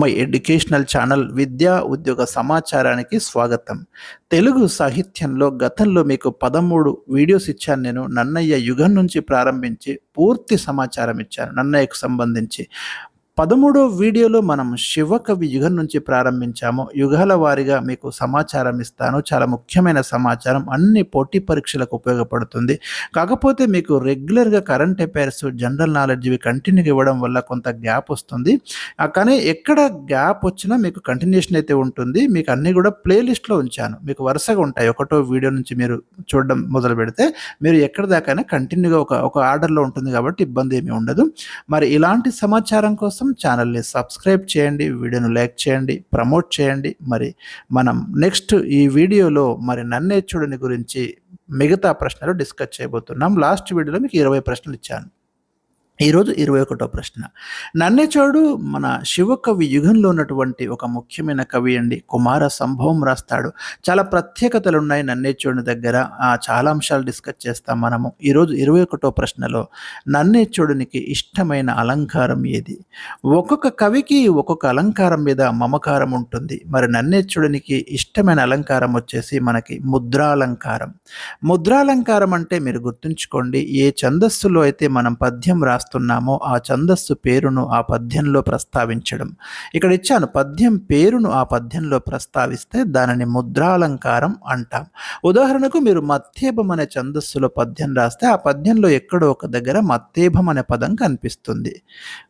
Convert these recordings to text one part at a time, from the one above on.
My educational channel విద్యా ఉద్యోగ సమాచారానికి స్వాగతం. తెలుగు సాహిత్యంలో గతంలో మీకు పదమూడు వీడియోస్ ఇచ్చాను నేను. నన్నయ్య యుగం నుంచి ప్రారంభించి పూర్తి సమాచారం ఇచ్చాను నన్నయ్యకు సంబంధించి. పదమూడో వీడియోలో మనం శివకవి యుగం నుంచి ప్రారంభించాము. యుగాల వారీగా మీకు సమాచారం ఇస్తాను. చాలా ముఖ్యమైన సమాచారం. అన్ని పోటీ పరీక్షలకు ఉపయోగపడుతుంది. కాకపోతే మీకు రెగ్యులర్గా కరెంట్ అఫైర్స్ జనరల్ నాలెడ్జ్ ఇవి కంటిన్యూగా ఇవ్వడం వల్ల కొంత గ్యాప్ వస్తుంది. కానీ ఎక్కడ గ్యాప్ వచ్చినా మీకు కంటిన్యూషన్ అయితే ఉంటుంది. మీకు అన్నీ కూడా ప్లేలిస్ట్లో ఉంచాను. మీకు వరుసగా ఉంటాయి. ఒకటో వీడియో నుంచి మీరు చూడడం మొదలు పెడితే మీరు ఎక్కడ దాకైనా కంటిన్యూగా ఒక ఒక ఆర్డర్లో ఉంటుంది కాబట్టి ఇబ్బంది ఏమీ ఉండదు. మరి ఇలాంటి సమాచారం కోసం ఛానల్ని సబ్స్క్రైబ్ చేయండి వీడియోను లైక్ చేయండి ప్రమోట్ చేయండి. మరి మనం నెక్స్ట్ ఈ వీడియోలో మరి నన్నేచ్చుడిని గురించి మిగతా ప్రశ్నలు డిస్కస్ చేయబోతున్నాం. లాస్ట్ వీడియోలో మీకు ఇరవై ప్రశ్నలు ఇచ్చాను. ఈరోజు ఇరవై ఒకటో ప్రశ్న. నన్నేచోడు మన శివకవి యుగంలో ఉన్నటువంటి ఒక ముఖ్యమైన కవి అండి కుమార సంభవం రాస్తాడు. చాలా ప్రత్యేకతలు ఉన్నాయి నన్నేచోడుని దగ్గర. ఆ, చాలా అంశాలు డిస్కస్ చేస్తాం మనము. ఈరోజు ఇరవై ఒకటో ప్రశ్నలో నన్నేచోడునికి ఇష్టమైన అలంకారం ఏది? ఒక్కొక్క కవికి ఒక్కొక్క అలంకారం మీద మమకారం ఉంటుంది. మరి నన్నేచోడునికి ఇష్టమైన అలంకారం వచ్చేసి మనకి ముద్రాలంకారం. ముద్రాలంకారం అంటే మీరు గుర్తుంచుకోండి ఏ ఛందస్సులో అయితే మనం పద్యం రాస్తాం రాస్తున్నామో ఆ ఛందస్సు పేరును ఆ పద్యంలో ప్రస్తావించడం. ఇక్కడ ఇచ్చాను పద్యం పేరును ఆ పద్యంలో ప్రస్తావిస్తే దానిని ముద్రాలంకారం అంటాం. ఉదాహరణకు మీరు మత్తేభం అనే ఛందస్సులో పద్యం రాస్తే ఆ పద్యంలో ఎక్కడో ఒక దగ్గర మత్తేభం అనే పదం కనిపిస్తుంది.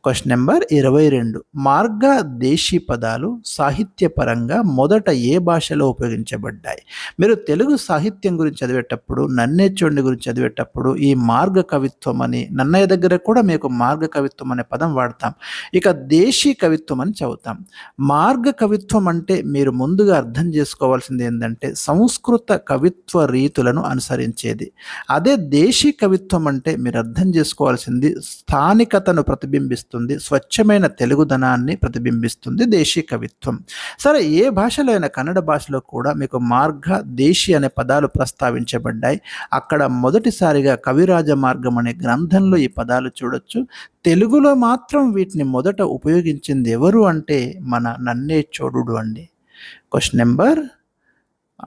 క్వశ్చన్ నెంబర్ ఇరవై రెండు. మార్గ దేశీ పదాలు సాహిత్యపరంగా మొదట ఏ భాషలో ఉపయోగించబడ్డాయి? మీరు తెలుగు సాహిత్యం గురించి చదివేటప్పుడు నన్నేచోడిని గురించి చదివేటప్పుడు ఈ మార్గ కవిత్వం అని నన్నయ్య దగ్గర కూడా మీకు మార్గ కవిత్వం అనే పదం వాడతాం. ఇక దేశీ కవిత్వం అని చదువుతాం. మార్గ కవిత్వం అంటే మీరు ముందుగా అర్థం చేసుకోవాల్సింది ఏంటంటే సంస్కృత కవిత్వ రీతులను అనుసరించేది. అదే దేశీ కవిత్వం అంటే మీరు అర్థం చేసుకోవాల్సింది స్థానికతను ప్రతిబింబిస్తుంది స్వచ్ఛమైన తెలుగుదనాన్ని ప్రతిబింబిస్తుంది దేశీ కవిత్వం. సరే ఏ భాషలో అయినా కన్నడ భాషలో కూడా మీకు మార్గ దేశీ అనే పదాలు ప్రస్తావించబడ్డాయి. అక్కడ మొదటిసారిగా కవిరాజ మార్గం అనే గ్రంథంలో ఈ పదాలు చూడొచ్చు. తెలుగులో మాత్రం వీటిని మొదట ఉపయోగించింది ఎవరు అంటే మన నన్నే చోడుడు అండి. క్వశ్చన్ నెంబర్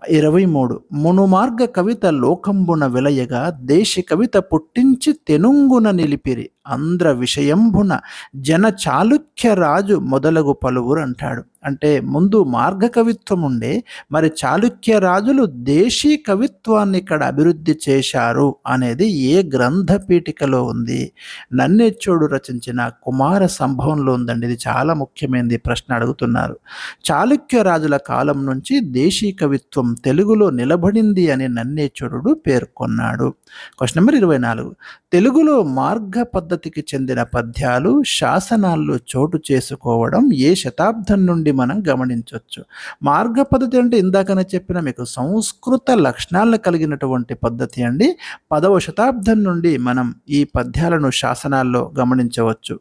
ఇరవై మూడు. మునుమార్గ కవిత లోకంబున విలయగా దేశి కవిత పుట్టించి తెనుంగున నిలిపిరి. ఆంధ్ర విషయంభున జన చాళుక్య రాజు మొదలగు పలువురు అంటాడు. అంటే ముందు మార్గ కవిత్వం ఉండే మరి చాళుక్య రాజులు దేశీ కవిత్వాన్ని ఇక్కడ అభివృద్ధి చేశారు అనేది ఏ గ్రంథ పీఠికలో ఉంది? నన్నెచ్చోడు రచించిన కుమార సంభవంలో ఉందండి ఇది చాలా ముఖ్యమైనది ప్రశ్న అడుగుతున్నారు. చాళుక్య రాజుల కాలం నుంచి దేశీ కవిత్వం తెలుగులో నిలబడింది అని నన్నేశ్వరుడు పేర్కొన్నాడు. క్వశ్చన్ నెంబర్ ఇరవై నాలుగు. తెలుగులో మార్గ పద్ధతికి చెందిన పద్యాలు శాసనాల్లో చోటు చేసుకోవడం ఏ శతాబ్దం నుండి మనం గమనించవచ్చు మార్గ పద్ధతి అంటే ఇందాకనే చెప్పిన మీకు సంస్కృత లక్షణాలను కలిగినటువంటి పద్ధతి అండి. పదవ శతాబ్దం నుండి మనం ఈ పద్యాలను శాసనాల్లో గమనించవచ్చు.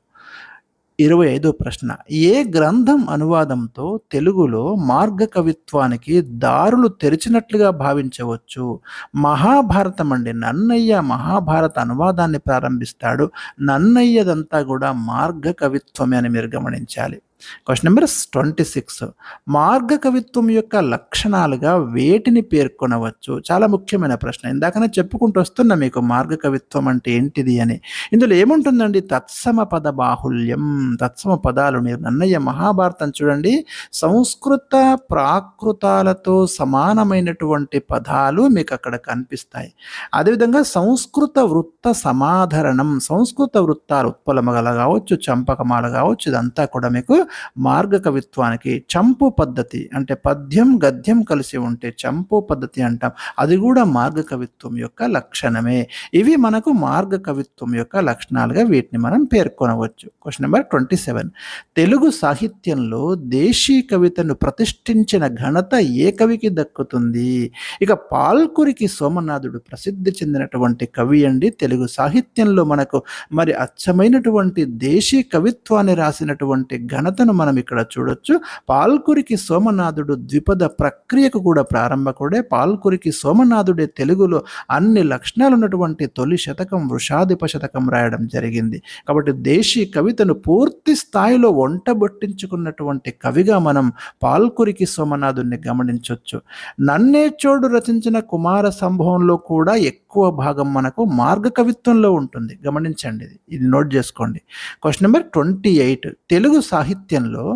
ఇరవై ఐదో ప్రశ్న. ఏ గ్రంథం అనువాదంతో తెలుగులో మార్గ కవిత్వానికి దారులు తెరిచినట్లుగా భావించవచ్చు? మహాభారతం అండి. నన్నయ్య మహాభారత అనువాదాన్ని ప్రారంభిస్తాడు. నన్నయ్యదంతా కూడా మార్గ కవిత్వమే అని మీరు గమనించాలి. Question number twenty six. మార్గ కవిత్వం యొక్క లక్షణాలుగా వేటిని పేర్కొనవచ్చు? చాలా ముఖ్యమైన ప్రశ్న. ఇందాకనే చెప్పుకుంటూ వస్తున్నా మీకు మార్గ కవిత్వం అంటే ఏంటిది అని. ఇందులో ఏముంటుందండి? తత్సమ పద బాహుల్యం తత్సమ పదాలు మీరు నన్నయ్య మహాభారతం చూడండి. సంస్కృత ప్రాకృతాలతో సమానమైనటువంటి పదాలు మీకు అక్కడ కనిపిస్తాయి. అదేవిధంగా సంస్కృత వృత్త సమాధరణం సంస్కృత వృత్తాలు ఉత్పలమగల కావచ్చు చంపకమాలు కావచ్చు ఇదంతా కూడా మీకు మార్గ కవిత్వానికి చంపు పద్ధతి అంటే పద్యం గద్యం కలిసి ఉంటే చంపు పద్ధతి అంటాం. అది కూడా మార్గ కవిత్వం యొక్క లక్షణమే. ఇవి మనకు మార్గ కవిత్వం యొక్క లక్షణాలుగా వీటిని మనం పేర్కొనవచ్చు. Question number twenty seven Telugu సాహిత్యంలో దేశీ కవితను ప్రతిష్ఠించిన ఘనత ఏ కవికి దక్కుతుంది? ఇక పాల్కురికి సోమనాథుడు ప్రసిద్ధి చెందినటువంటి కవి అండి. తెలుగు సాహిత్యంలో మనకు మరి అచ్చమైనటువంటి దేశీ కవిత్వాన్ని రాసినటువంటి ఘనత ఘనతను మనం ఇక్కడ చూడొచ్చు. పాల్కురికి సోమనాథుడు ద్విపద ప్రక్రియకు కూడా ప్రారంభకుడే. పాల్కురికి సోమనాథుడే తెలుగులో అన్ని లక్షణాలు ఉన్నటువంటి తొలి శతకం వృషాధిప శతకం రాయడం జరిగింది. కాబట్టి దేశీ కవితను పూర్తి స్థాయిలో వంటబొట్టించుకున్నటువంటి కవిగా మనం పాల్కురికి సోమనాథుడిని గమనించవచ్చు నన్నే చోడు రచించిన కుమార సంభవంలో కూడా ఎక్కువ భాగం మనకు మార్గ కవిత్వంలో ఉంటుంది. గమనించండి ఇది ఇది నోట్ చేసుకోండి. Question number twenty eight. Telugu సాహిత్యంలో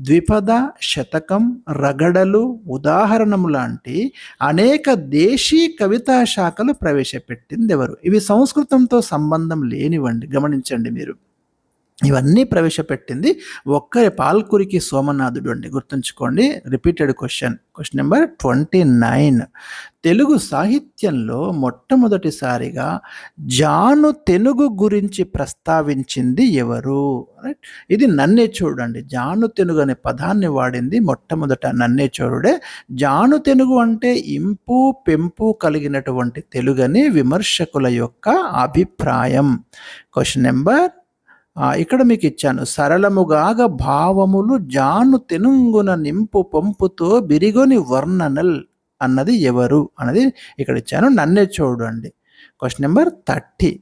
ద్విపద శతకం రగడలు ఉదాహరణము లాంటి అనేక దేశీ కవితా శాఖలు ప్రవేశపెట్టింది ఎవరు ఇవి సంస్కృతంతో సంబంధం లేనివ్వండి గమనించండి మీరు. ఇవన్నీ ప్రవేశపెట్టింది ఒక్కరి పాల్కురికి సోమనాథుడు అండి. గుర్తుంచుకోండి. Repeated question. Question number twenty nine. Telugu సాహిత్యంలో మొట్టమొదటిసారిగా జాను తెనుగు గురించి ప్రస్తావించింది ఎవరు? రైట్ ఇది చూడండి జాను తెనుగు అనే పదాన్ని వాడింది మొట్టమొదట నన్నేచోరుడే జాను తెనుగు అంటే ఇంపు పెంపు కలిగినటువంటి తెలుగని విమర్శకుల యొక్క అభిప్రాయం. క్వశ్చన్ నెంబర్ ఇక్కడ మీకు ఇచ్చాను సరళముగాగ భావములు జాను తెనుంగున నింపు పంపుతో బిరిగొని వర్ణనల్ అన్నది ఎవరు అన్నది ఇక్కడ ఇచ్చాను నన్నే చూడండి. Question number thirty.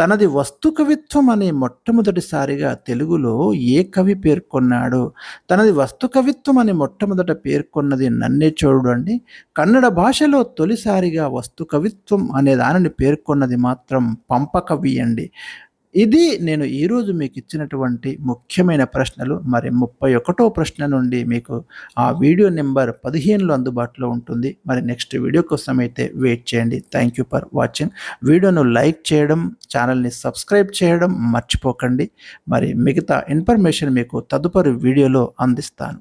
తనది వస్తు కవిత్వం అనే మొట్టమొదటిసారిగా తెలుగులో ఏ కవి పేర్కొన్నాడు? తనది వస్తు కవిత్వం అని మొట్టమొదట పేర్కొన్నది నన్నే చూడండి. అండి కన్నడ భాషలో తొలిసారిగా వస్తు కవిత్వం అనే దానిని పేర్కొన్నది మాత్రం పంపకవి అండి. ఇది నేను ఈరోజు మీకు ఇచ్చినటువంటి ముఖ్యమైన ప్రశ్నలు. మరి ముప్పై ఒకటో ప్రశ్న నుండి మీకు ఆ వీడియో నెంబర్ పదిహేనులో అందుబాటులో ఉంటుంది. మరి నెక్స్ట్ వీడియో కోసం అయితే వెయిట్ చేయండి. థ్యాంక్ యూ ఫర్ వాచింగ్ వీడియోను లైక్ చేయడం ఛానల్ని సబ్స్క్రైబ్ చేయడం మర్చిపోకండి. మరి మిగతా ఇన్ఫర్మేషన్ మీకు తదుపరి వీడియోలో అందిస్తాను.